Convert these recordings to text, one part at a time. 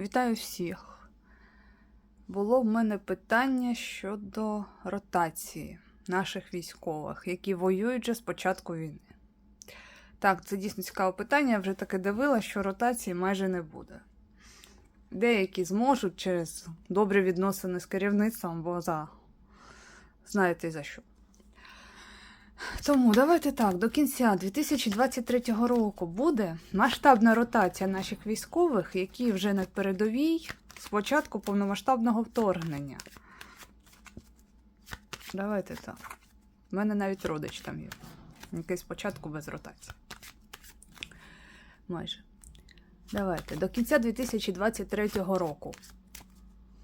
Вітаю всіх. Було в мене питання щодо ротації наших військових, які воюють вже з початку війни. Так, це дійсно цікаве питання. Я вже таки дивила, що ротації майже не буде. Деякі зможуть через добрі відносини з керівництвом, бо за знаєте за що. Тому давайте так, до кінця 2023 року буде масштабна ротація наших військових, які вже на передовій з початку повномасштабного вторгнення. Давайте так. У мене навіть родич там є. Який спочатку без ротації. Майже. Давайте. До кінця 2023 року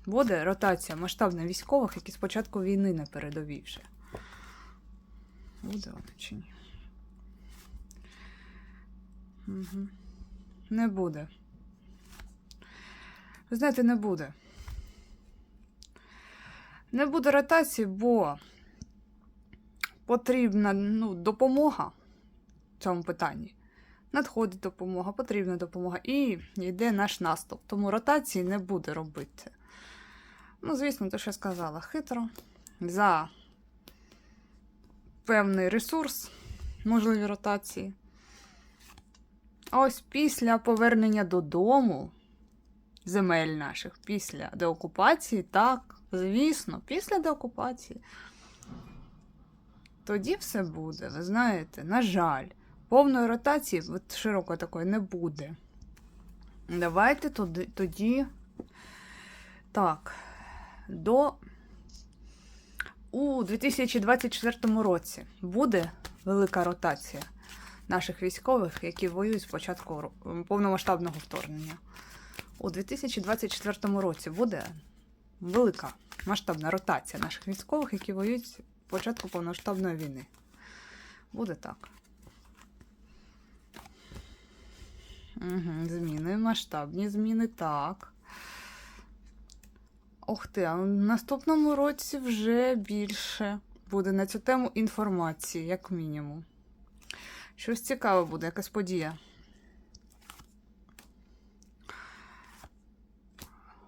буде ротація масштабна військових, які з початку війни на передовій вже. Буде вона чи ні? Угу. Не буде. Ви знаєте, не буде. Не буде ротації, бо потрібна ну, допомога в цьому питанні. Надходить допомога, потрібна допомога. І йде наш наступ. Тому ротації не буде робити. Ну, звісно, то, що я сказала, хитро. За певний ресурс, можливі ротації. Ось після повернення додому земель наших, після деокупації, так, звісно, після деокупації. Тоді все буде, ви знаєте, на жаль, повної ротації от широкої такої не буде. Давайте тоді, тоді так, до у 2024 році буде велика ротація наших військових, які воюють з початку повномасштабного вторгнення. У 2024 році буде велика масштабна ротація наших військових, які воюють з початку повномасштабної війни. Буде так. Угу, зміни, масштабні зміни, так. Ох ти, а в наступному році вже більше буде на цю тему інформації, як мінімум. Щось цікаве буде, якась подія.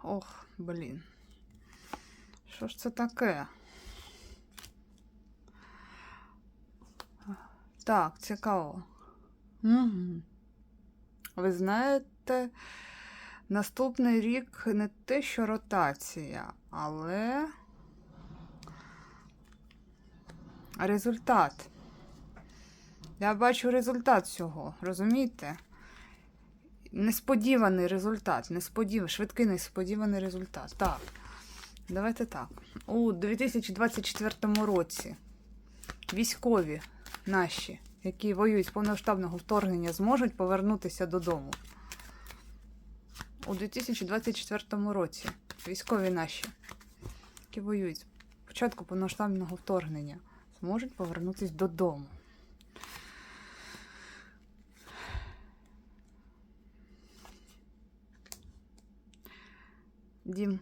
Ох, блін. Що ж це таке? Так, цікаво. Угу. Ви знаєте, наступний рік не те, що ротація, але результат. Я бачу результат цього, розумієте? Несподіваний результат, несподів... швидкий несподіваний результат. Так, давайте так. У 2024 році військові наші, які воюють з повномасштабного вторгнення, зможуть повернутися додому. У 2024 році військові наші, які воюють з початку повномасштабного вторгнення, зможуть повернутися додому. Дім.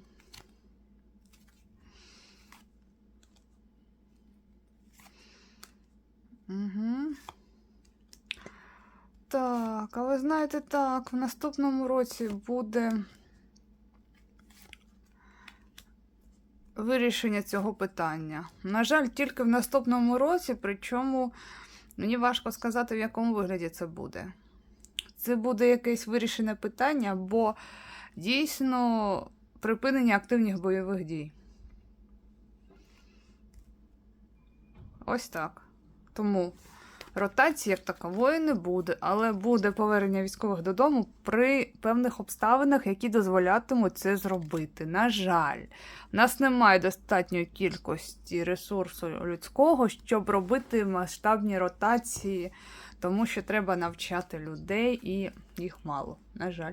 Угу. Так, а ви знаєте, так, в наступному році буде вирішення цього питання. На жаль, тільки в наступному році, причому мені важко сказати, в якому вигляді це буде. Це буде якесь вирішене питання, бо дійсно припинення активних бойових дій. Ось так. Тому ротації як такової не буде, але буде повернення військових додому при певних обставинах, які дозволятимуть це зробити. На жаль, в нас немає достатньої кількості ресурсу людського, щоб робити масштабні ротації, тому що треба навчати людей і їх мало. На жаль.